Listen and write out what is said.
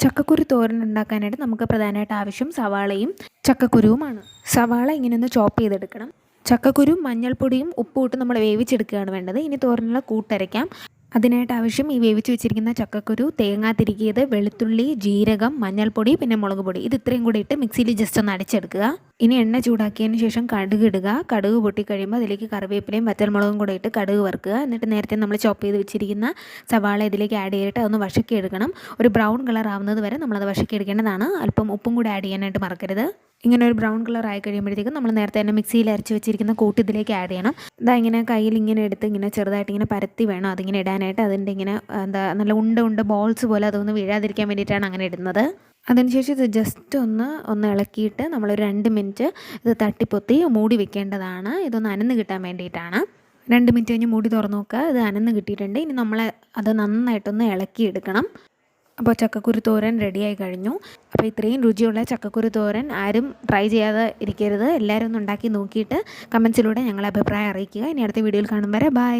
ചക്കക്കുരു തോരൻ ഉണ്ടാക്കാനായിട്ട് നമുക്ക് പ്രധാനമായിട്ട് ആവശ്യം സവാളയും ചക്കക്കുരുവുമാണ്. സവാള ഇങ്ങനെ ഒന്ന് ചോപ്പ് ചെയ്തെടുക്കണം. ചക്കക്കുരു മഞ്ഞൾപ്പൊടിയും ഉപ്പും ഇട്ട് നമ്മൾ വേവിച്ചെടുക്കുകയാണ് വേണ്ടത്. ഇനി തോരനുള്ള കൂട്ടരയ്ക്കാം. അതിനായിട്ട് ആവശ്യം ഈ വേവിച്ച് വെച്ചിരിക്കുന്ന ചക്കക്കുരു തേങ്ങ തിരികിയത് വെളുത്തുള്ളി ജീരകം മഞ്ഞൾപ്പൊടി പിന്നെ മുളക് പൊടി. ഇത് ഇത്രയും കൂടി ഇട്ട് മിക്സിയിൽ ജസ്റ്റ് ഒന്ന് അടിച്ചെടുക്കുക. ഇനി എണ്ണ ചൂടാക്കിയതിന് ശേഷം കടുക് ഇടുക. കടുക് പൊട്ടിക്കഴിയുമ്പോൾ അതിലേക്ക് കറിവേപ്പിലയും വറ്റൽമുളകും കൂടെ ഇട്ട് കടുക് വറുക്കുക. എന്നിട്ട് നേരത്തെ നമ്മൾ ചോപ്പ് ചെയ്ത് വെച്ചിരിക്കുന്ന സവാള ഇതിലേക്ക് ആഡ് ചെയ്തിട്ട് അതൊന്ന് വശക്കി എടുക്കണം. ഒരു ബ്രൗൺ കളർ ആവുന്നത് വരെ നമ്മളത് വശക്കി എടുക്കേണ്ടതാണ്. അല്പം ഉപ്പും കൂടി ആഡ് ചെയ്യാനായിട്ട് മറക്കരുത്. ഇങ്ങനെ ഒരു ബ്രൗൺ കളർ ആയി കഴിയുമ്പോഴത്തേക്കും നമ്മൾ നേരത്തെ തന്നെ മിക്സിയിൽ അരച്ച് വെച്ചിരിക്കുന്ന കൂട്ട് ഇതിലേക്ക് ആഡ് ചെയ്യണം. ഇതാ ഇങ്ങനെ കയ്യിൽ ഇങ്ങനെ എടുത്ത് ഇങ്ങനെ ചെറുതായിട്ട് ഇങ്ങനെ പരത്തി വേണം. അതിങ്ങനെ ഇടാനായിട്ട് അതിന്റെ ഇങ്ങനെ എന്താ നല്ല ഉണ്ട ഉണ്ട ബോൾസ് പോലെ അതൊന്ന് വീഴാതിരിക്കാൻ വേണ്ടിയിട്ടാണ് അങ്ങനെ ഇടുന്നത്. അതിനുശേഷം ഇത് ജസ്റ്റ് ഒന്ന് ഒന്ന് ഇളക്കിയിട്ട് നമ്മളൊരു രണ്ട് മിനിറ്റ് ഇത് തട്ടിപ്പൊത്തി മൂടി വെക്കേണ്ടതാണ്. ഇതൊന്ന് അനന്ന് കിട്ടാൻ വേണ്ടിയിട്ടാണ്. രണ്ട് മിനിറ്റ് കഴിഞ്ഞ് മൂടി തുറന്ന് നോക്കുക. ഇത് അനന്ന് കിട്ടിയിട്ടുണ്ട്. ഇനി നമ്മൾ അത് നന്നായിട്ടൊന്ന് ഇളക്കിയെടുക്കണം. അപ്പോൾ ചക്കക്കുരു തോരൻ റെഡിയായി കഴിഞ്ഞു. അപ്പോൾ ഇത്രയും രുചിയുള്ള ചക്കക്കുരു തോരൻ ആരും ട്രൈ ചെയ്യാതെ ഇരിക്കരുത്. എല്ലാവരും ഒന്ന് ഉണ്ടാക്കി നോക്കിയിട്ട് കമൻസിലൂടെ ഞങ്ങളെ അഭിപ്രായം അറിയിക്കുക. ഇനി അടുത്ത വീഡിയോയിൽ കാണും വരെ. ബൈ